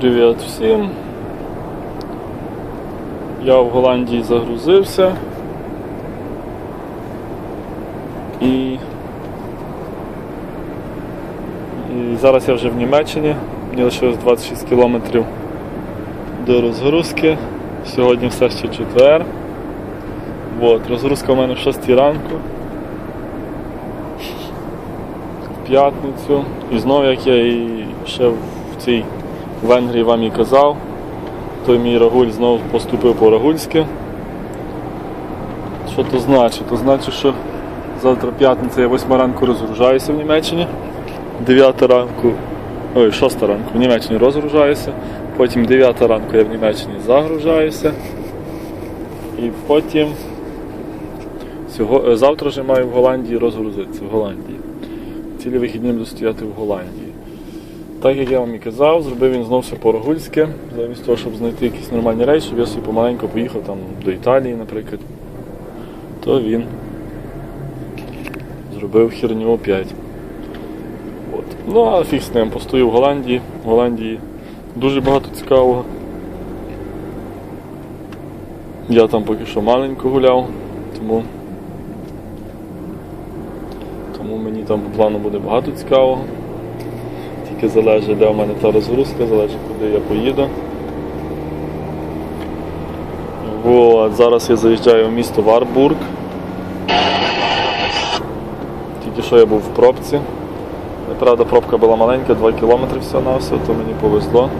Привіт всім. Я в Голландії загрузився. І... І зараз я вже в Німеччині. Мені лишилось 26 кілометрів до розгрузки. Сьогодні все ще четвер. От, розгрузка у мене в 6 ранку. В п'ятницю. І знову, як я і ще в цій Венгрії вам і казав, той мій рагуль знову поступив по рагульськи. Що то значить? То значить, що завтра п'ятниця я 8 ранку розгружаюся в Німеччині, 9 ранку, ой, 6 ранку в Німеччині розгружаюся, потім 9 ранку я в Німеччині загружаюся. І потім е, завтра вже маю в Голландії розгрузитися в Голландії. Цілі вихідні буду стояти в Голландії. Так як я вам і казав, зробив він знову все по-рагульськи, замість того, щоб знайти якісь нормальні речі, я собі помаленьку поїхав там до Італії, наприклад, то він зробив херню опять. От. Ну, а фіг з ним, постою в Голландії. В Голландії дуже багато цікавого. Я там поки що маленько гуляв, тому, тому мені там по плану буде багато цікавого. Тільки залежить, де у мене та розгрузка, залежить, куди я поїду. От, зараз я заїжджаю в місто Варбург. Тільки що я був в пробці. Правда, пробка була маленька, 2 кілометри все на все, то мені повезло.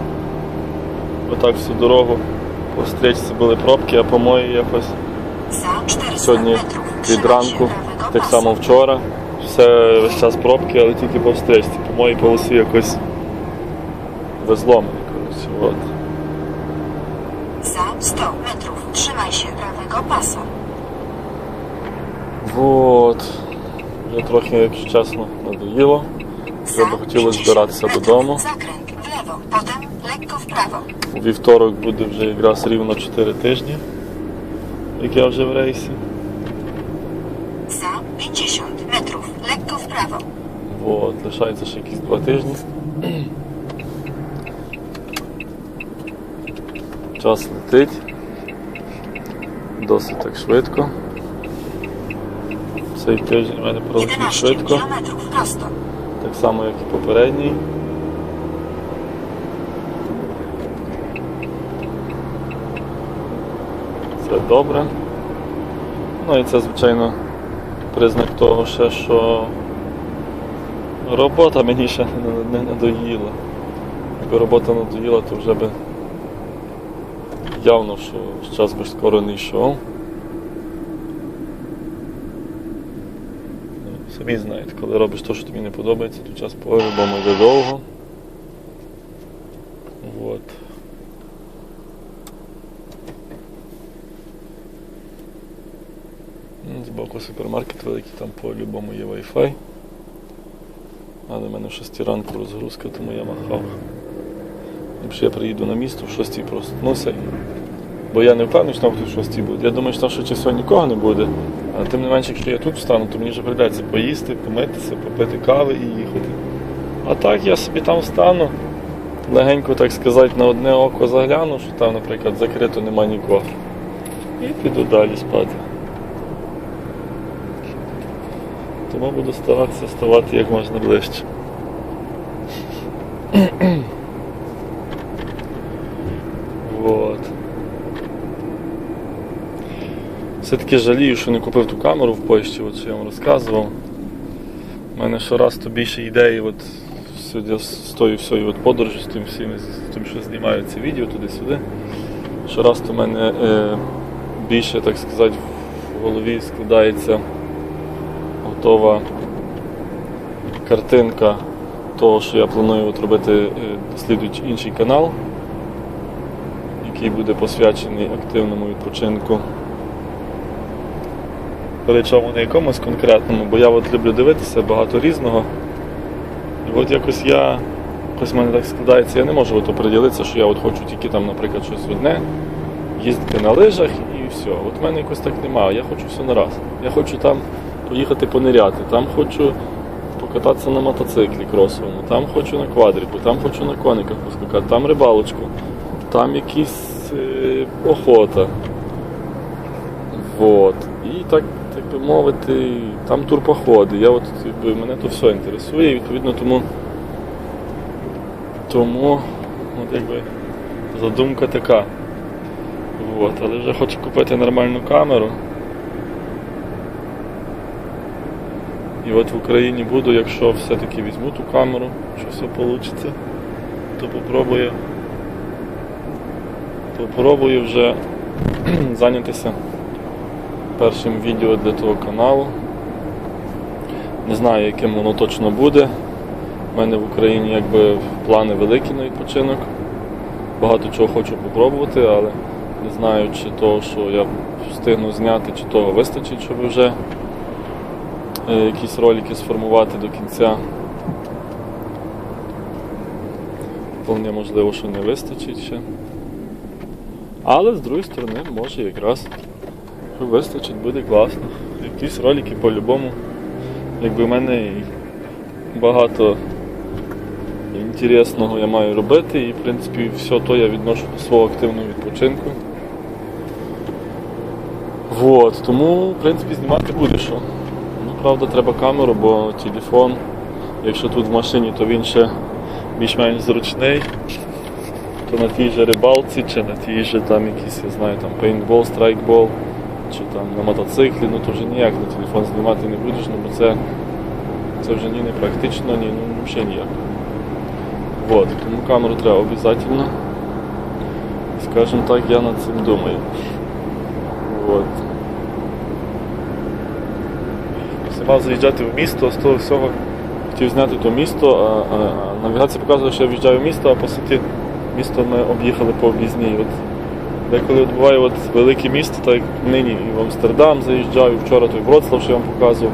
Отак всю дорогу по стрічці були пробки, а по моїй якось сьогодні від ранку, так само вчора. Все весь час пробки, але тільки по встречці. По моїй полосі якось везло мені. Коротше, от. Za 100 metrów trzymaj się prawego pasa. Вот. Вже трохи, якщо чесно, надоїло. Вже Za би хотілося збиратися додому. Zakręt w lewo, potem lekko w prawo. У вівторок буде вже якраз рівно 4 тижні, як я вже в рейсі. Za 50 metrów lekko w prawo. Вот. Лишається ще якісь 2 тижні. Час летить. Досить так швидко. Цей тиждень в мене пролетів 11 швидко. Так само, як і попередній. Це добре. Ну і це, звичайно, признак того ще, що робота мені ще не, не надоїла. Якби робота надоїла, то вже би явно, що час би скоро не йшов. Ну, Самі знаєте, коли робиш те, що тобі не подобається, то час по-любому йде довго. Ну, Збоку супермаркет великий, там по-любому є Wi-Fi. Але в мене в 6 ранку розгрузка, тому я махав. Якщо я приїду на місто, в 6 проснуся. Бо я не впевнений, що там в 6 буде. Я думаю, що там швидше всього нікого не буде. А тим не менше, якщо я тут встану, то мені вже прийдеться поїсти, помитися, попити кави і їхати. А так я собі там встану, легенько, так сказати, на одне око загляну, що там, наприклад, закрито нема нікого. І піду далі спати. Тому буду старатися ставати як можна ближче. Вот. Все-таки жалію, що не купив ту камеру в Польщі, от що я вам розказував. У мене щораз то більше ідеї от, сьогодні з тою всією подорожі, з тим, всім, з тим, що знімаю ці відео туди-сюди. Щораз то в мене е, більше, так сказати, в голові складається готова картинка того, що я планую от робити е, слідуючий інший канал, який буде посвячений активному відпочинку. Причому не якомусь конкретному, бо я от люблю дивитися багато різного. І от якось я, якось в мене так складається, я не можу от оприділитися, що я от хочу тільки там, наприклад, щось одне, їздити на лижах і все. От в мене якось так немає, я хочу все на раз. Я хочу там поїхати пониряти, там хочу покататися на мотоциклі кросовому, там хочу на квадріку, там хочу на кониках поскакати, там рибалочку, там якісь е, охота. Вот. І так, так би мовити, там турпоходи. Я от, якби, мене то все інтересує, і відповідно тому, тому от, якби, задумка така. Вот. Але вже хочу купити нормальну камеру. І от в Україні буду, якщо все-таки візьму ту камеру, що все вийде, то попробую, попробую вже зайнятися першим відео для того каналу. Не знаю, яким воно точно буде. У мене в Україні якби плани великі на відпочинок. Багато чого хочу попробувати, але не знаю, чи того, що я встигну зняти, чи того вистачить, щоб вже якісь ролики сформувати до кінця. Вполне можливо, що не вистачить ще. Але з другої сторони, може якраз вистачить, буде класно. Якісь ролики по-любому. Якби в мене багато інтересного я маю робити і в принципі все то я відношу до свого активного відпочинку. Вот, тому в принципі знімати буде що. Правда, треба камеру, бо телефон, якщо тут в машині, то він ще більш-менш зручний. То на тій же рибалці, чи на тій же там якісь, я знаю, там пейнтбол, страйкбол, чи там на мотоциклі, ну то вже ніяк на телефон знімати не будеш, ну бо це, це вже ні не практично, ні, ну взагалі ніяк. Вот, тому камеру треба обов'язково. Скажімо так, я над цим думаю. Вот. Якщо мав заїжджати в місто, з того всього хотів зняти то місто, а, а, а навігація показує, що я в'їжджаю в місто, а по суті місто ми об'їхали по об'їзній. От Деколи от буває от велике місто, так як нині і в Амстердам заїжджав, і вчора той Вроцлав, що я вам показував.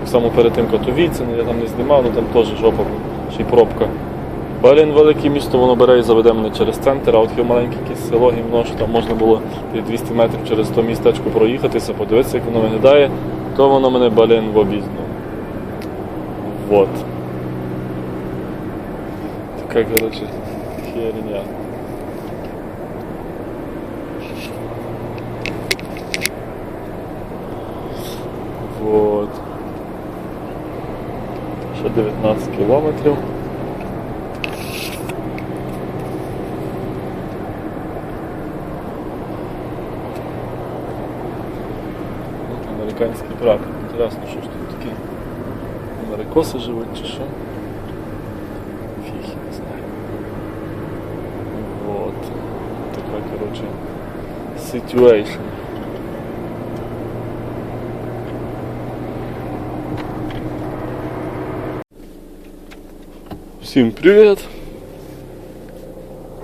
Так само перед тим Катовіце, ну я там не знімав, ну там теж жопа, ще й пробка. Блін, велике місто, воно бере і заведе мене через центр, а от є маленьке якесь село, гімно, що там можна було 200 метрів через то містечко проїхатися, подивитися, як воно виглядає, то воно мене, блін, в обізну. Вот. Така, коротше, херня. Вот. Ще 19 кілометрів. От Американський прапор. Інтересно, що ж тут такі америкоси живуть чи що? Фіг, не знаю. Вот. Така, коротше, situation. Всім привіт!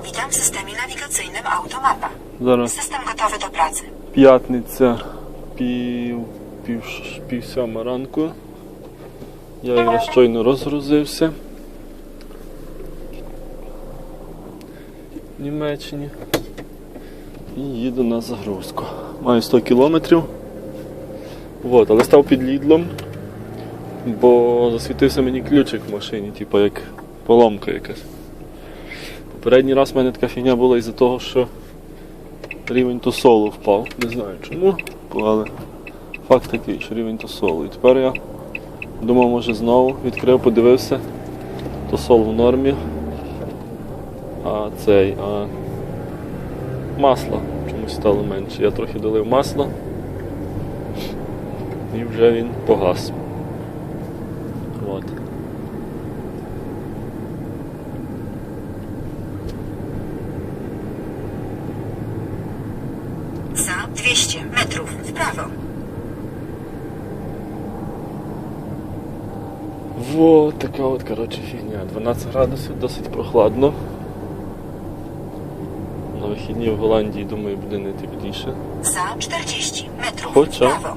Witam w systemie nawigacyjnym Automapa. Зараз System gotowy do pracy. п'ятниця пів, пів, пів сьома ранку. Я якраз щойно розгрузився. В Німеччині. І їду на загрузку. Маю 100 кілометрів. Вот, але став під лідлом, бо засвітився мені ключик в машині, типу як поломка якась. Попередній раз в мене така фігня була із-за того, що рівень тосолу впав. Не знаю чому, але факт такий, що рівень тосолу. І тепер я думав, може знову відкрив, подивився. Тосол в нормі. А цей, а масло чомусь стало менше. Я трохи долив масло і вже він погас. От. Za 200 metrów w prawo. Вот така от, коротше, фігня. 12 градусів, досить прохладно. На вихідні в Голландії, думаю, буде не тепліше. Za 40 metrów w Хоча.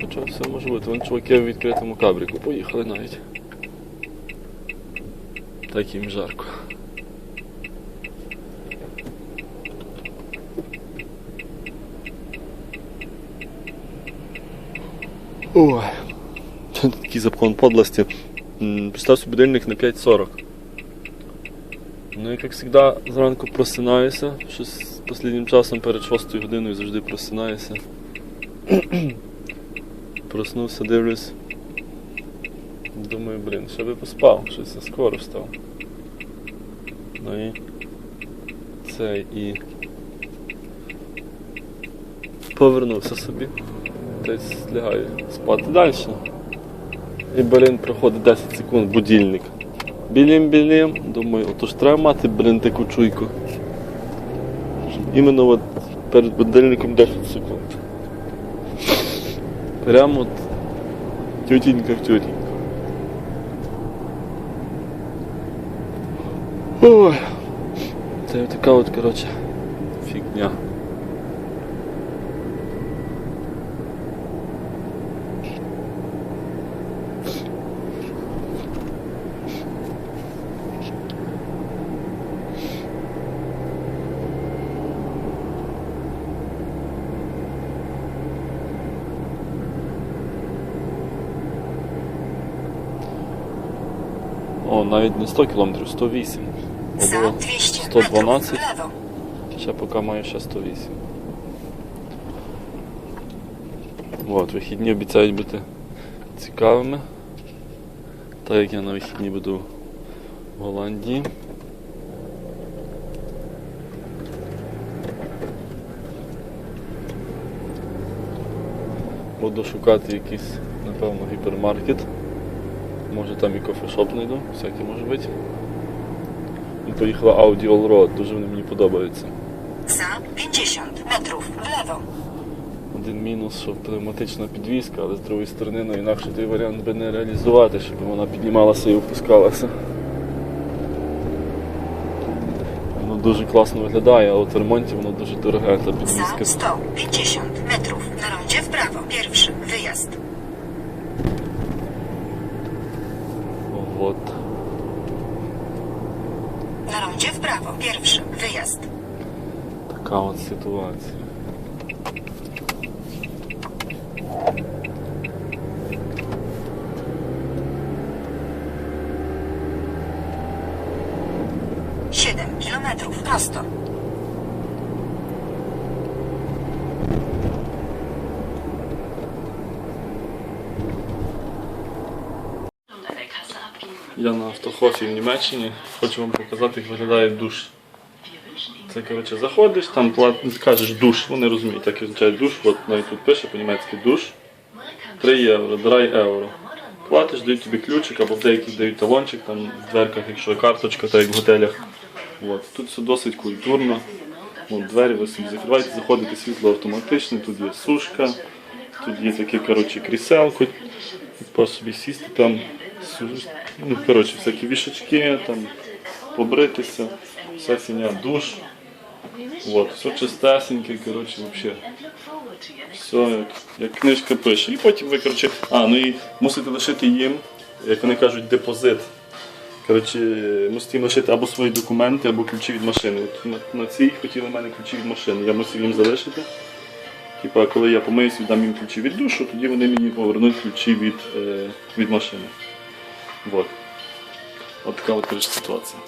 Хоча все може бути. Вон чуваки в відкритому кабріку поїхали навіть. Так їм жарко. Ой. Такий закон подлості. М, собі будильник на 5.40. Ну і як завжди зранку просинаюся. Щось останнім часом перед 6 годиною завжди просинаюся. Проснувся, дивлюсь. Думаю, блін, ще би поспав, щось я скоро встав. Ну і це і повернувся собі. Десь лягаю спати далі. І, блін, проходить 10 секунд будильник. Білім-білім. Думаю, отож треба мати, блін, таку чуйку. Іменно от перед будильником 10 секунд. Прямо от тютінька в тютіньку. Ой. Це така от, коротше, фігня. О, навіть не 100 кілометрів, 108. Бо було 112. metrów w lewo. Ще поки маю ще 108. От, вихідні обіцяють бути цікавими. Так як я на вихідні буду в Голландії. Буду шукати якийсь, напевно, гіпермаркет. Може там і кофешоп знайду, всяке може бути. Поїхала Audi Allroad, дуже вони мені подобаються. Za 50 metrów w lewo. Один мінус, що пневматична підвізка, але з другої сторони, ну інакше той варіант би не реалізувати, щоб вона піднімалася і опускалася. Воно дуже класно виглядає, а от в ремонті воно дуже дороге, та підвізка. 150 metrów. Na rondzie w prawo. obwód. Na rondzie w prawo. Pierwszy. Wyjazd. Taka od sytuacja. Siedem kilometrów prosto. Я на автохофі в Німеччині. Хочу вам показати, як виглядає душ. Це коротше заходиш, там плат- кажеш душ, вони розуміють, так і означає душ. От навіть тут пише по-німецьки душ. 3 євро, 3 євро. Платиш, дають тобі ключик, або в деяких дають талончик, там в дверках, якщо карточка, так як в готелях. От. Тут все досить культурно. От, двері ви собі закриваєте, заходите світло автоматичне, тут є сушка, тут є таке коротше, кріселко, по собі сісти там, ну, коротше, всякі вішачки, там, побритися, вся фіня, душ. От, все чистесеньке, коротше, взагалі. Все, як, як книжка пише. І потім ви, коротше, а, ну і мусите лишити їм, як вони кажуть, депозит. Коротше, мусите їм лишити або свої документи, або ключі від машини. От на, на цій хотіли в мене ключі від машини. Я мусив їм залишити. Типа, коли я помиюсь, віддам їм ключі від душу, тоді вони мені повернуть ключі від, е, від машини. Вот. Вот такая вот ситуация.